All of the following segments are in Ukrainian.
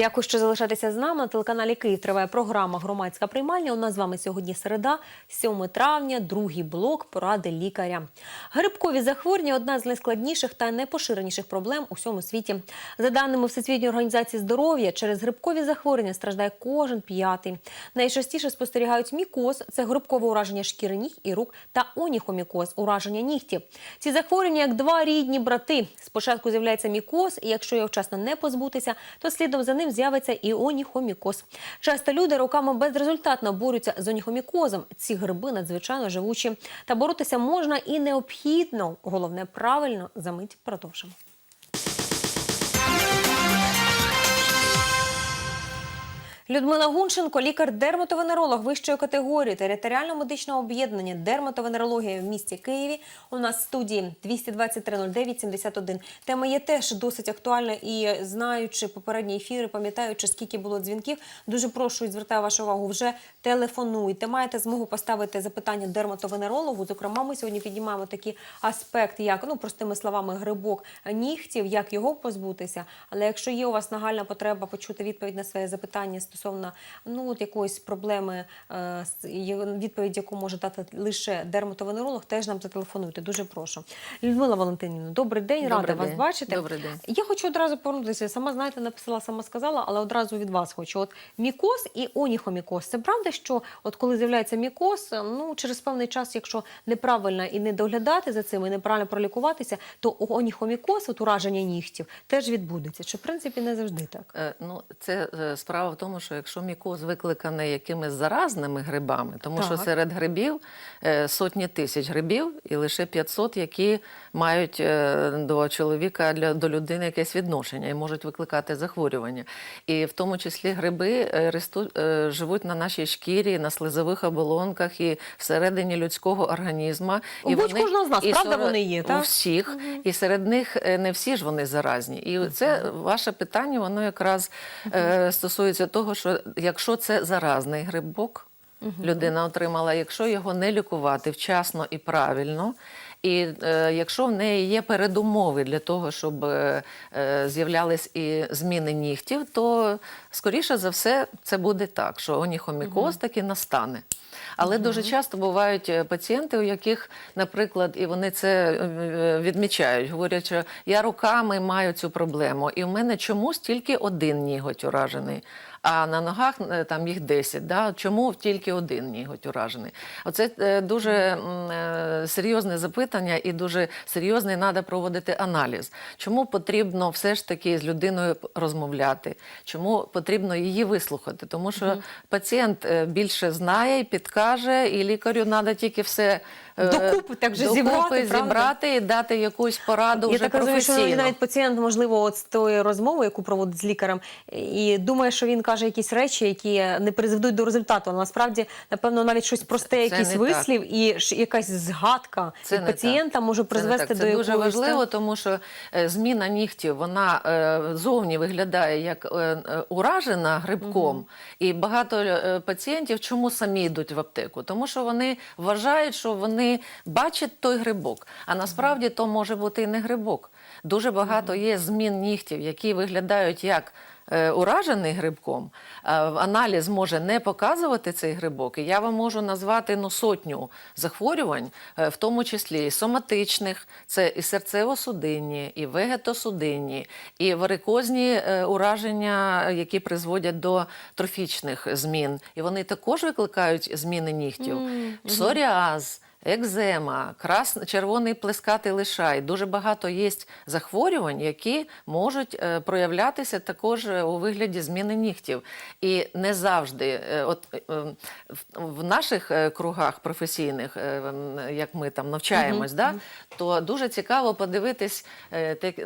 Дякую, що залишаєтеся з нами. На телеканалі Київ триває програма Громадська приймальня. У нас з вами сьогодні середа, 7 травня, другий блок поради лікаря. Грибкові захворювання одна з найскладніших та найпоширеніших проблем у всьому світі. За даними Всесвітньої організації здоров'я, через грибкові захворювання страждає кожен п'ятий. Найчастіше спостерігають мікоз це грибкове ураження шкіри ніг і рук та оніхомікоз ураження нігтів. Ці захворювання як два рідні брати. Спочатку з'являється мікоз, і якщо його вчасно не позбутися, то слідом за ним з'явиться і оніхомікоз. Часто люди роками безрезультатно борються з оніхомікозом. Ці гриби надзвичайно живучі. Та боротися можна і необхідно. Головне правильно замить продовжимо. Людмила Гунченко, лікар-дерматовенеролог вищої категорії територіально-медичного об'єднання дерматовенерологія в місті Києві. У нас в студії 223-09-71. Тема є теж досить актуальна і знаючи попередні ефіри, пам'ятаючи, скільки було дзвінків, дуже прошу і звертаю вашу увагу, вже телефонуйте. Маєте змогу поставити запитання дерматовенерологу. Зокрема, ми сьогодні піднімаємо такий аспект, як ну простими словами, грибок нігтів, як його позбутися. Але якщо є у вас нагальна потреба почути відповідь на своє запитання стосовно ну от якоїсь проблеми, е, відповідь, яку може дати лише дерматовенеролог, теж нам зателефонуйте. Дуже прошу. Людмила Валентинівна, добрий день, рада Добрий вас бачити. Добрий день. Я хочу одразу повернутися. Сама знаєте, написала, сама сказала, але одразу від вас хочу. От мікоз і оніхомікоз. Це правда, що от коли з'являється мікоз, ну через певний час, якщо неправильно і не доглядати за цим, і неправильно пролікуватися, то оніхомікоз, от ураження нігтів, теж відбудеться. Чи в принципі не завжди так? Е, Ну, це е, справа в тому, що якщо мікоз викликаний якимись заразними грибами, тому що серед грибів е, сотні тисяч грибів і лише 500, які мають е, до чоловіка для до людини якесь відношення і можуть викликати захворювання. І в тому числі гриби е, е, живуть на нашій шкірі, на слизових оболонках і всередині людського організму. У будь-кожного з нас, і правда, сора- вони є, у так? всіх, і серед них не всі ж вони заразні. І це ваше питання, воно якраз е, стосується того, що якщо це заразний грибок, людина отримала, якщо його не лікувати вчасно і правильно. І е, якщо в неї є передумови для того, щоб е, е, з'являлись і зміни нігтів, то скоріше за все це буде так, що оніхомікоз таки настане. Але дуже часто бувають пацієнти, у яких, наприклад, і вони це відмічають, говорять, що я руками маю цю проблему, і в мене чомусь тільки один ніготь уражений. А на ногах е, там їх 10. Да? Чому тільки один ніготь уражений? Оце е, дуже е, серйозне запитання і дуже серйозний треба проводити аналіз. Чому потрібно все ж таки з людиною розмовляти? Чому потрібно її вислухати? Тому що пацієнт е, більше знає і підкаже, і лікарю треба тільки все Докупи так же докупи зібрати, зібрати і дати якусь пораду Я вже так розумію, що навіть пацієнт, можливо, от з тої розмови, яку проводить з лікарем, і думає, що він каже якісь речі, які не призведуть до результату. Але насправді, напевно, навіть щось просте, Це якийсь вислів і ш- якась згадка Це від пацієнта так. може Це призвести так. до Це дуже важливо, так, тому що е, зміна нігтів вона е, зовні виглядає як е, е, уражена грибком. І багато е, пацієнтів чому самі йдуть в аптеку? Тому що вони вважають, що вони бачать той грибок. А насправді то може бути і не грибок. Дуже багато є змін нігтів, які виглядають як. е, Уражений грибком, аналіз може не показувати цей грибок. І я вам можу назвати ну, сотню захворювань, е, в тому числі і соматичних, це і серцево-судинні, і вегетосудинні, і варикозні е, ураження, які призводять до трофічних змін. І вони також викликають зміни нігтів. Псоріаз. Екзема, крас... червоний плескатий лишай. Дуже багато є захворювань, які можуть е, проявлятися також е, у вигляді зміни нігтів. І не завжди, е, от е, е, в- наших кругах професійних, е, як ми там навчаємось, да, то дуже цікаво подивитись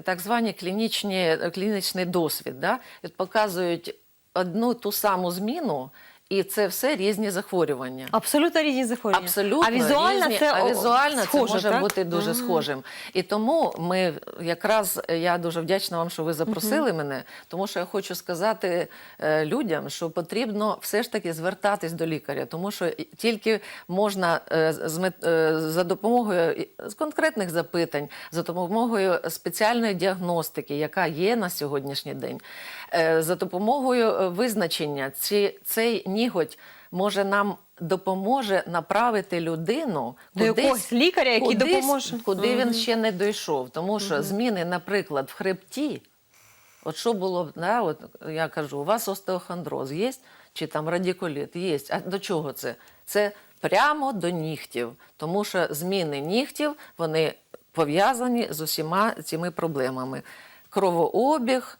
так, звані клінічні, клінічний досвід. Да? Показують одну ту саму зміну. І це все різні захворювання. Абсолютно різні захворювання. Абсолютно а візуально різні, це а візуально схоже, це може так? бути дуже Ага. схожим. І тому ми якраз я дуже вдячна вам, що ви запросили мене, тому що я хочу сказати е, людям, що потрібно все ж таки звертатись до лікаря, тому що тільки можна е, з е, за допомогою з конкретних запитань, за допомогою спеціальної діагностики, яка є на сьогоднішній день, е, за допомогою е, визначення, ці, цей ніготь може нам допоможе направити людину До якогось лікаря, який кудись, допоможе. куди він ще не дійшов. Тому що зміни, наприклад, в хребті. От що було, б, да, от я кажу, у вас остеохондроз є, чи там радикуліт є. А до чого це? Це прямо до нігтів, тому що зміни нігтів вони пов'язані з усіма цими проблемами. Кровообіг,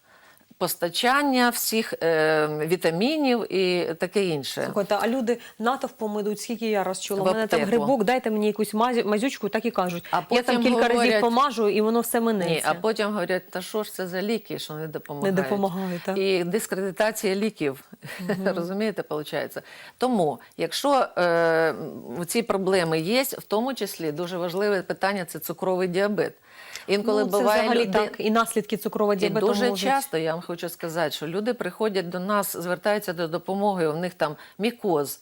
постачання всіх е, вітамінів і таке інше. Слухайте, а люди натовпом ідуть, скільки я раз чула. В У мене там грибок, дайте мені якусь мазю- мазючку, так і кажуть. А я там кілька разів говорять- помажу, і воно все минеться. Ні, а потім говорять, та що ж це за ліки, що не допомагають. Не допомагають, так. І дискредитація ліків, розумієте, виходить. Тому, якщо е, ці проблеми є, в тому числі дуже важливе питання це цукровий діабет. Інколи ну, це буває взагалі люди- так. І наслідки цукрового і діабету дуже можуть. часто я вам хочу сказати, що люди приходять до нас, звертаються до допомоги. У них там мікоз.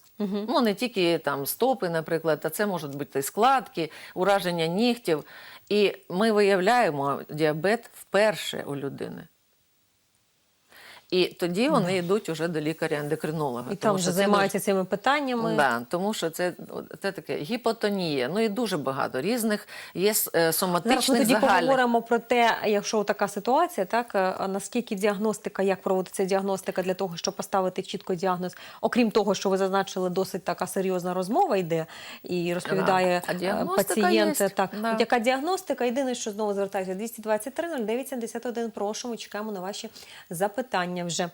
Ну не тільки там стопи, наприклад, а це можуть бути і складки, ураження нігтів. І ми виявляємо діабет вперше у людини. І тоді вони йдуть уже до лікаря-ендокринолога. І там вже займаються цими питаннями. Да, тому що це, це таке гіпотонія. Ну і дуже багато різних є е, Зараз ми тоді загальних. поговоримо про те, якщо така ситуація, так е, наскільки діагностика, як проводиться діагностика для того, щоб поставити чітко діагноз, окрім того, що ви зазначили, досить така серйозна розмова йде і розповідає А е, пацієнт. є, Так, да. От яка діагностика? Єдине, що знову звертаюся 223 09 71. Прошу, ми чекаємо на ваші запитання вже.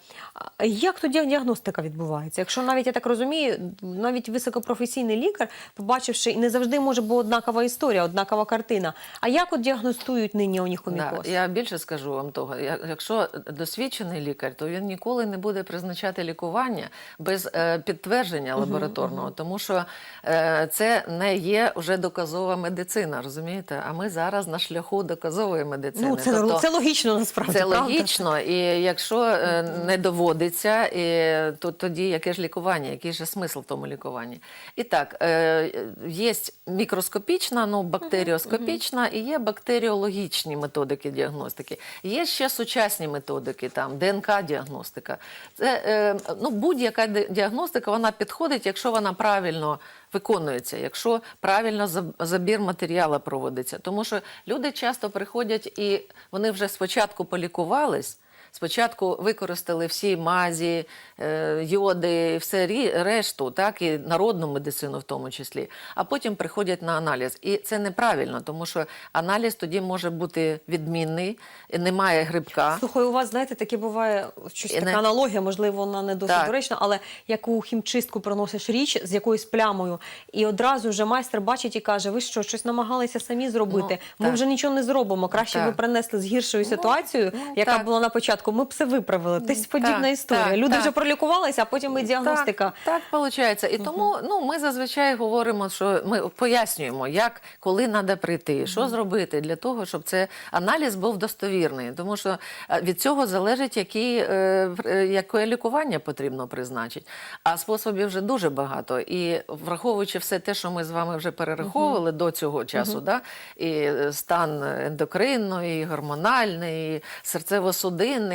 Як тоді діагностика відбувається? Якщо навіть я так розумію, навіть високопрофесійний лікар, побачивши, і не завжди може бути однакова історія, однакова картина. А як от діагностують нині онікомікоз? Да, я більше скажу вам того. Якщо досвідчений лікар, то він ніколи не буде призначати лікування без е, підтвердження лабораторного, тому що е, це не є вже доказова медицина, розумієте? А ми зараз на шляху доказової медицини. Ну, це, Тобто- це логічно насправді. це правда? логічно, і якщо е, не доводиться, і, то тоді яке ж лікування, який же смисл в тому лікуванні? І так, е, є мікроскопічна, ну, бактеріоскопічна і є бактеріологічні методики діагностики. Є ще сучасні методики, там ДНК-діагностика. Це е, ну, будь-яка діагностика вона підходить, якщо вона правильно виконується, якщо правильно забір матеріалу проводиться. Тому що люди часто приходять і вони вже спочатку полікувались. Спочатку використали всі мазі, е, йоди, все решту, так і народну медицину в тому числі. А потім приходять на аналіз. І це неправильно, тому що аналіз тоді може бути відмінний, немає грибка. Слухай, у вас, знаєте, таке буває щось така не- аналогія, можливо, вона не досить Так. доречна, але як у хімчистку приносиш річ з якоюсь плямою, і одразу вже майстер бачить і каже: ви що, щось намагалися самі зробити? Ну, Ми так. вже нічого не зробимо. Краще Так. ви принесли з гіршою ситуацією, ну, яка так. була на початку. Ми б все виправили. Десь подібна так, історія. так, Люди так. вже пролікувалися, а потім і діагностика. Так, так виходить. І тому ну, ми зазвичай говоримо, що ми пояснюємо, як, коли треба прийти, що зробити для того, щоб це аналіз був достовірний. Тому що е, від цього залежить, які, е, е, яке лікування потрібно призначити. А способів вже дуже багато. І враховуючи все те, що ми з вами вже перераховували до цього часу, да? і стан ендокринної, і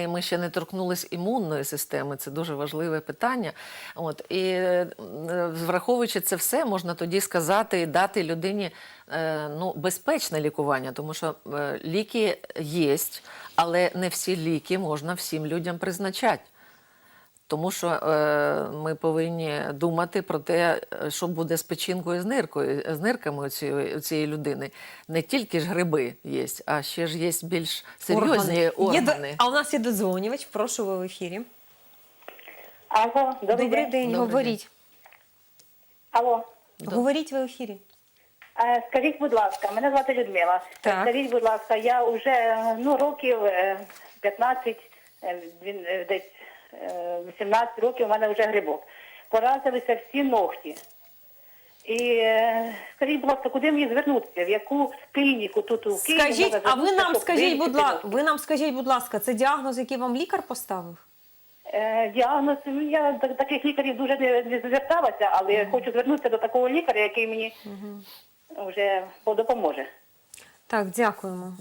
і ми ще не торкнулись імунної системи. Це дуже важливе питання. От і е, враховуючи це все, можна тоді сказати і дати людині е, ну, безпечне лікування, тому що е, ліки є, але не всі ліки можна всім людям призначати. Тому що е, ми повинні думати про те, е, що буде з печінкою з ниркою, з нирками у цієї, цієї людини. Не тільки ж гриби є, а ще ж є більш серйозні Є органи. до- А у нас є додзвонювач. Прошу ви в ефірі. Алло, добрий, Добрий день. день, Добрий говоріть. Алло. Говоріть ви в ефірі. Е, Скажіть, будь ласка, мене звати Людмила. Так. Скажіть, будь ласка, я вже ну, років е, 15, е, він е, десь е, 18 років у мене вже грибок. поразилися всі ногті. І е, скажіть, будь ласка, куди мені звернутися? В яку клініку тут у Києві? Скажіть, а ви нам скажіть, будь ласка, ви нам скажіть, будь ласка, це діагноз, який вам лікар поставив? Е, Діагноз, я до таких лікарів дуже не, не зверталася, але хочу звернутися до такого лікаря, який мені вже допоможе. Так, дякуємо.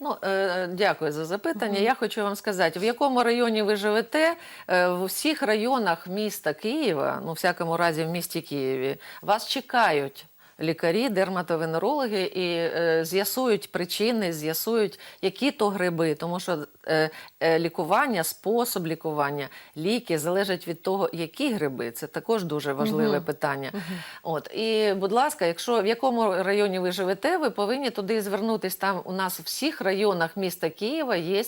Ну, е, дякую за запитання. Я хочу вам сказати, в якому районі ви живете, Е, в усіх районах міста Києва, ну, в всякому разі, в місті Києві, вас чекають. Лікарі, дерматовенерологи і е, з'ясують причини, з'ясують, які то гриби, тому що е, е, лікування, спосіб лікування, ліки залежать від того, які гриби. Це також дуже важливе питання. От і, будь ласка, якщо в якому районі ви живете, ви повинні туди звернутися. Там у нас в всіх районах міста Києва є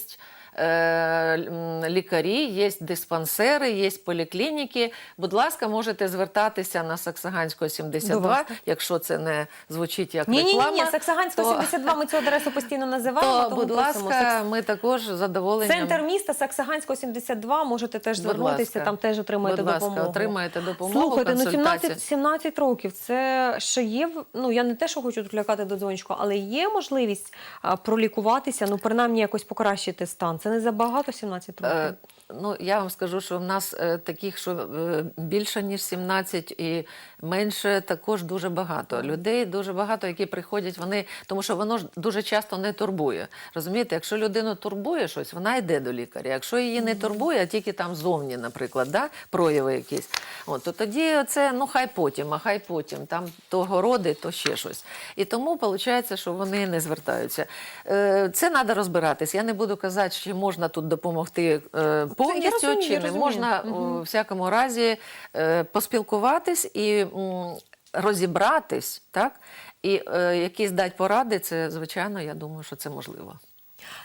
лікарі, є диспансери, є поліклініки. Будь ласка, можете звертатися на Саксаганського До 72, якщо це не звучить як Ні, ні, ні, реклама. ні, Саксаганська 72, ми цю адресу постійно називаємо. То, будь ласка, ми також з задоволенням. Центр міста Саксаганського 72, можете теж звернутися, там теж отримаєте Будь ласка, допомогу. отримаєте допомогу, Слухайте, ну 17, 17 років, це ще є, ну я не те, що хочу тут лякати до дзвончика, але є можливість пролікуватися, ну принаймні якось покращити стан. Це не забагато 17 років. Ну, я вам скажу, що в нас е, таких, що е, більше, ніж 17 і менше, також дуже багато. Людей дуже багато, які приходять, вони, тому що воно ж дуже часто не турбує. Розумієте, якщо людину турбує щось, вона йде до лікаря. Якщо її не турбує, а тільки там зовні, наприклад, да, прояви якісь, от, то тоді це, ну хай потім, а хай потім, там то городи, то ще щось. І тому виходить, що вони не звертаються. Е, Це треба розбиратись. Я не буду казати, чи можна тут допомогти повністю, розумію, чи не можна у всякому разі е, поспілкуватись і м, розібратись, так? І е, якісь дати поради, це звичайно, я думаю, що це можливо.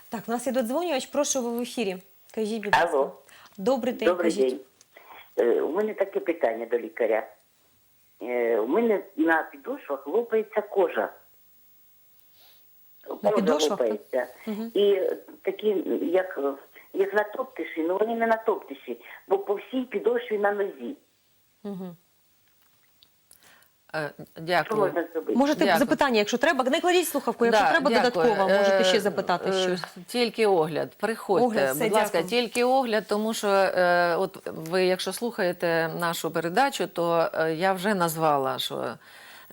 Так, у нас є додзвонювач, прошу ви в ефірі. Кажіть, будь ласка. Алло. Добрий день, Добрий кажіть. день. Е, У мене таке питання до лікаря. Е, У мене на підошвах лопається кожа. На Кожа підошвах? лопається. І такі, як, як натоптиші, ну вони не натоптиші, бо по всій підошві на нозі. Е, Що Дякую. можна зробити? Можете Дякую. запитання, якщо треба, не кладіть слухавку, якщо Да, треба дякую. додатково, можете ще Е, запитати е, щось. Тільки огляд. Приходьте, Огляд, все, будь ласка, дякую. тільки огляд, тому що е, от ви, якщо слухаєте нашу передачу, то е, я вже назвала, що.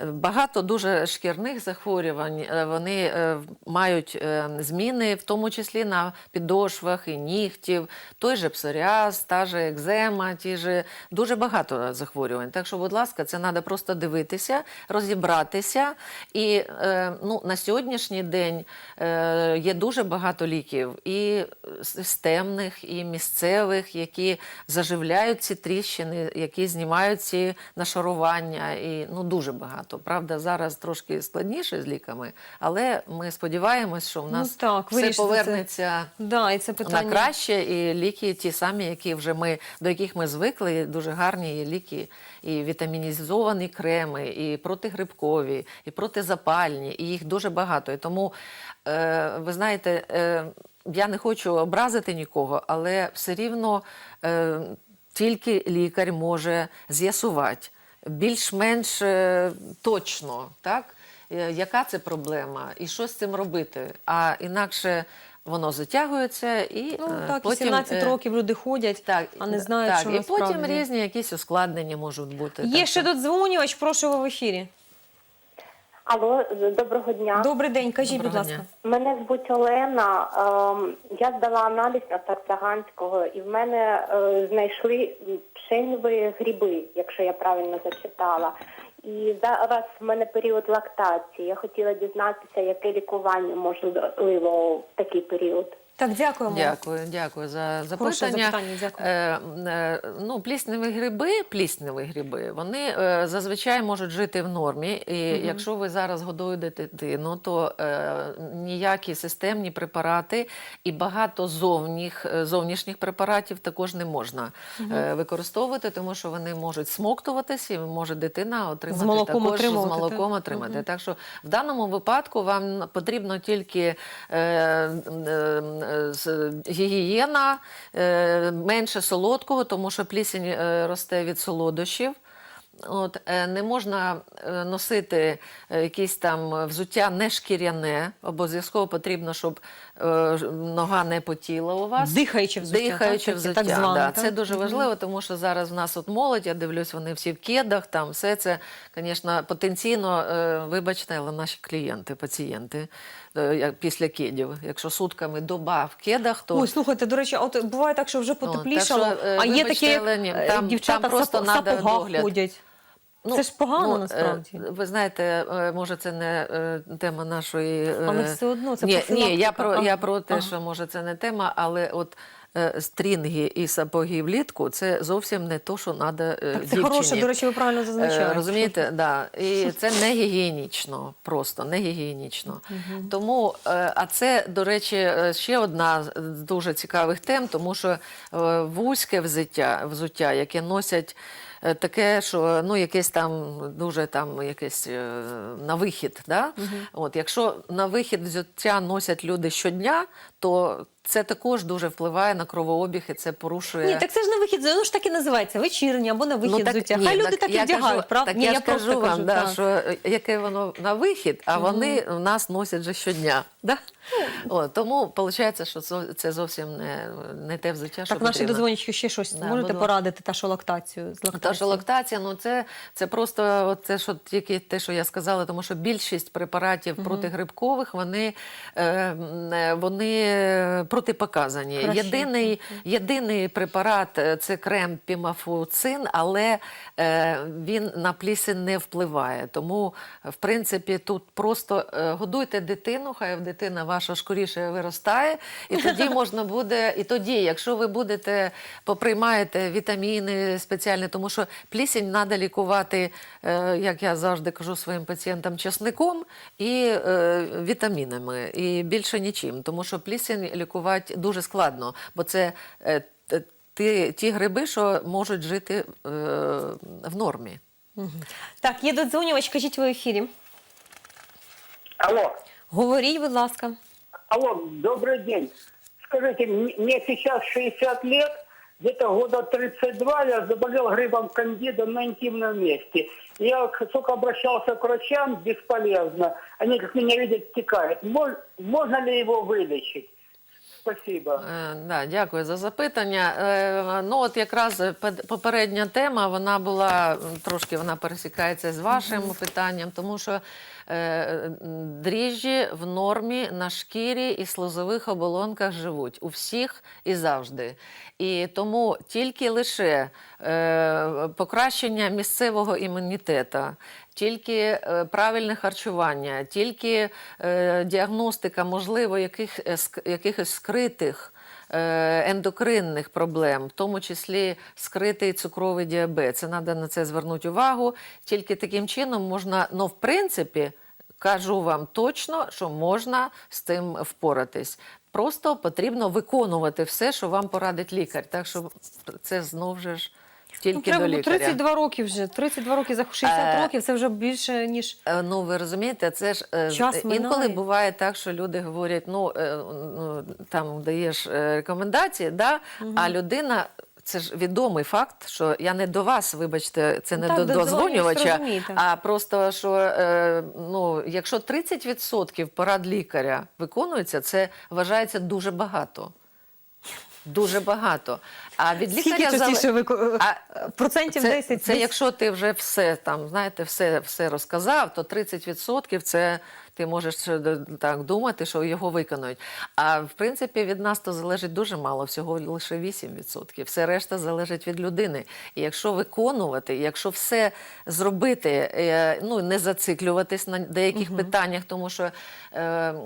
Багато дуже шкірних захворювань е, вони е, мають е, зміни, в тому числі на підошвах і нігтів, той же псоріаз, та же екзема, ті же дуже багато захворювань. Так що, будь ласка, це треба просто дивитися, розібратися. І ну, на сьогоднішній день є дуже багато ліків і системних, і місцевих, які заживляють ці тріщини, які знімають ці нашарування. І ну дуже багато. Правда, зараз трошки складніше з ліками, але ми сподіваємось, що в Ну нас так, все вирішите це. повернеться. Да, і це питання. На краще і ліки ті самі, які вже ми до яких ми звикли, дуже гарні ліки, і вітамінізовані креми, і протигрибкові, і протизапальні, і їх дуже багато. І тому е, ви знаєте, е, я не хочу образити нікого, але все рівно е, тільки лікар може з'ясувати більш-менш е, точно, так? е, яка це проблема і що з цим робити. А інакше воно затягується і Ну е, так, потім 17 е, років люди ходять, так, а не знають, так, що і насправді. потім різні якісь ускладнення можуть бути. Є Так ще що- додзвонювач, прошу ви в ефірі. Алло, доброго дня. Добрий день, кажіть, будь Доброго ласка. дня. Мене звуть Олена. Ем, Я здала аналіз на Тарцаганського, і в мене е, знайшли пшеньові гриби, якщо я правильно зачитала. І зараз в мене період лактації. Я хотіла дізнатися, яке лікування можливо в такий період. Так, дякуємо. Дякую, дякую за запитання. запитання, дякую. Е, е, ну, плісневі гриби, плісневі гриби, вони е, зазвичай можуть жити в нормі. І якщо ви зараз годуєте дитину, то е, ніякі системні препарати і багато зовніх, е, зовнішніх препаратів також не можна е, використовувати, тому що вони можуть смоктуватися і може дитина отримати З молоком також отримувати, з молоком так? отримати. Так що в даному випадку вам потрібно тільки е, е, гігієна, е, менше солодкого, тому що плісень е, росте від солодощів. От, е, не можна е, носити е, якісь там взуття не шкіряне, обов'язково потрібно, щоб нога не потіла у вас. Дихаюче взуття, Дихаюче так? взуття, Так зване, да. так? Це дуже важливо, тому що зараз в нас от молодь, я дивлюсь, вони всі в кедах, там все це, звісно, потенційно, вибачте, але наші клієнти, пацієнти після кедів. Якщо сутками доба в кедах, то Ой, слухайте, до речі, от буває так, що вже потеплішало, так що, а є такі але ні, там- дівчата там просто надо сапогах догляд. Ходять. Це ж погано е, насправді. Ви знаєте, е, може, це не е, тема нашої. Але все одно це ні, ні, я про я про те, Ага. що може це не тема, але от. Стрінги і сапоги влітку це зовсім не то, що треба Так, це хороше, до речі, ви правильно зазначаєте. Розумієте, да. І це не гігієнічно, просто не гігієнічно. Тому, е, а це, до речі, ще одна з дуже цікавих тем, тому що вузьке взуття, взуття, яке носять. Е, Таке, що ну якесь там дуже там якесь е, на вихід. Да? От, якщо на вихід взуття носять люди щодня, то це також дуже впливає на кровообіг і це порушує. Ні, так це ж на вихід, воно ж так і називається, вечірнє або на вихід взуття. ні, Хай люди так і вдягають, правда? Так Ні, я, я ж кажу вам, кажу, да, так. що е, яке воно на вихід, а вони в нас носять вже щодня. Да? О, тому виходить, що це- зовсім не, не те взуття, що Так, наші потрібно. дозвонички ще щось Да, можете порадити, та що лактацію з Та лактацією? що лактація, ну це, це просто от це, що тільки те, що я сказала, тому що більшість препаратів протигрибкових вони, е, е, вони протипоказані. Краще. Єдиний, єдиний препарат е, це крем пімафуцин, але е, він на плісень не впливає. Тому, в принципі, тут просто е, годуйте дитину, хай дитина ваша скоріше виростає, і тоді можна буде, і тоді, якщо ви будете поприймаєте вітаміни спеціальні, тому що плісень треба лікувати, е, як я завжди кажу своїм пацієнтам, чесником і е, вітамінами, і більше нічим. Тому що плісень лікувати дуже складно, бо це е, ті, ті гриби, що можуть жити е, в нормі. Так, є додзвонювач, кажіть ви в ефірі. Алло, Говоріть, будь ласка. алло, добрый день. Скажите, мне сейчас 60 лет, где-то года 32 я заболел грибом кандида на интимном месте. Я сколько обращался к врачам, бесполезно. Они как меня видят, стекают. Мож- можно ли его вылечить? Спасибо. Е, Да, дякую за запитання. Е, Ну, от якраз пед- попередня тема, вона була трошки вона пересікається з вашим питанням, тому що е, дріжджі в нормі на шкірі і слозових оболонках живуть у всіх і завжди. І тому тільки лише е, покращення місцевого імунітету, тільки е, правильне харчування, тільки е, діагностика, можливо, яких, е, якихось скритих ендокринних проблем, в тому числі скритий цукровий діабет. Це треба на це звернути увагу. Тільки таким чином можна, ну, в принципі, кажу вам точно, що можна з цим впоратись. Просто потрібно виконувати все, що вам порадить лікар. Так що це знову ж тільки Ну, треба до лікаря. 32 роки вже. 32 роки за 60 Е, років це вже більше, ніж. Е, Ну, ви розумієте, це ж е, Час інколи минає. буває так, що люди говорять, ну, е, ну там даєш рекомендації, да? а людина. Це ж відомий факт, що я не до вас, вибачте, це не Так, до дозвонювача, а просто що е, ну, якщо 30% порад лікаря виконується, це вважається дуже багато. Дуже багато. А від лікаря зале- частіше ви А, процентів це, 10? Це десь? якщо ти вже все там, знаєте, все, все розказав, то 30% це ти можеш так думати, що його виконують. А в принципі від нас то залежить дуже мало, всього лише 8%. Все решта залежить від людини. І якщо виконувати, якщо все зробити, е, ну не зациклюватись на деяких питаннях, тому що е, м,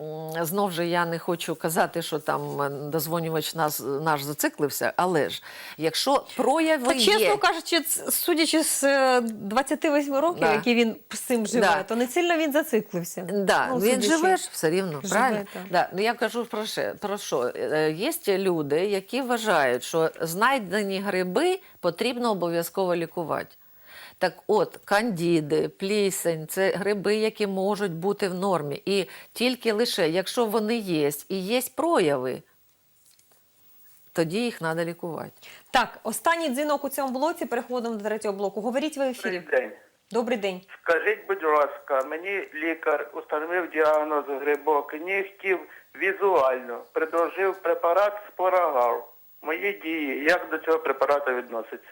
знов же я не хочу казати, що там е, дозвонювач нас наш зациклився, але ж якщо прояви Та є, чесно кажучи, судячи з е, 28 років, Да. які він з цим живе, Да. то не сильно він зациклився. Да, Ну, він живе ж все рівно, Живе, правильно? Да. Ну, я кажу про що, про що? Е, Є люди, які вважають, що знайдені гриби потрібно обов'язково лікувати. Так от, кандіди, плісень це гриби, які можуть бути в нормі. І тільки лише, якщо вони є, і є прояви, тоді їх треба лікувати. Так, останній дзвінок у цьому блоці. Переходимо до третього блоку. Говоріть ви в ефірі. Добрий день. Скажіть, будь ласка, мені лікар установив діагноз грибок нігтів візуально, предложив препарат спорагал. Мої дії, як до цього препарату відноситься?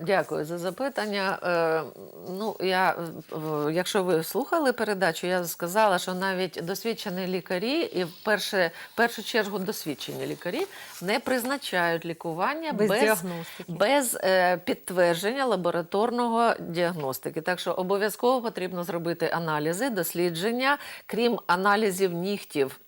Дякую за запитання. Е, ну, я, е, якщо ви слухали передачу, я сказала, що навіть досвідчені лікарі, і в перше, в першу чергу досвідчені лікарі, не призначають лікування Без без, діагностики. без е, підтвердження лабораторного діагностики. Так що обов'язково потрібно зробити аналізи, дослідження, крім аналізів нігтів.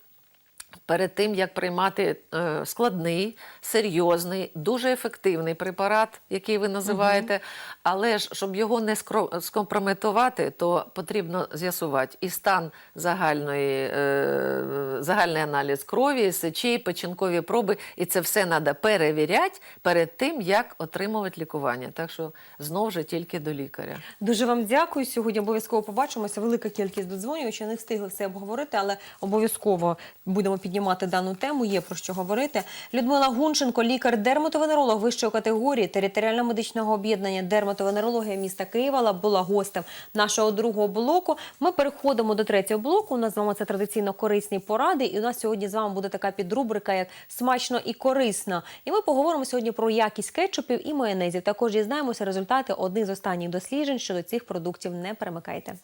Перед тим як приймати е, складний, серйозний, дуже ефективний препарат, який ви називаєте, але ж щоб його не скомпрометувати, то потрібно з'ясувати і стан загальної, е, загальний аналіз крові, сечі, печінкові проби, і це все треба перевіряти перед тим, як отримувати лікування. Так що знову ж тільки до лікаря. Дуже вам дякую. Сьогодні обов'язково побачимося. Велика кількість додзвонювань. Ще не встигли все обговорити, але обов'язково будемо піднімати дану тему. Є про що говорити. Людмила Гунченко, лікар-дерматовенеролог вищої категорії територіально-медичного об'єднання дерматовенерологія міста Києва, була гостем нашого другого блоку. Ми переходимо до третього блоку. У нас з вами це традиційно корисні поради. І у нас сьогодні з вами буде така підрубрика, як смачно і корисно. І ми поговоримо сьогодні про якість кетчупів і майонезів. Також дізнаємося результати одних з останніх досліджень щодо цих продуктів. Не перемикайте.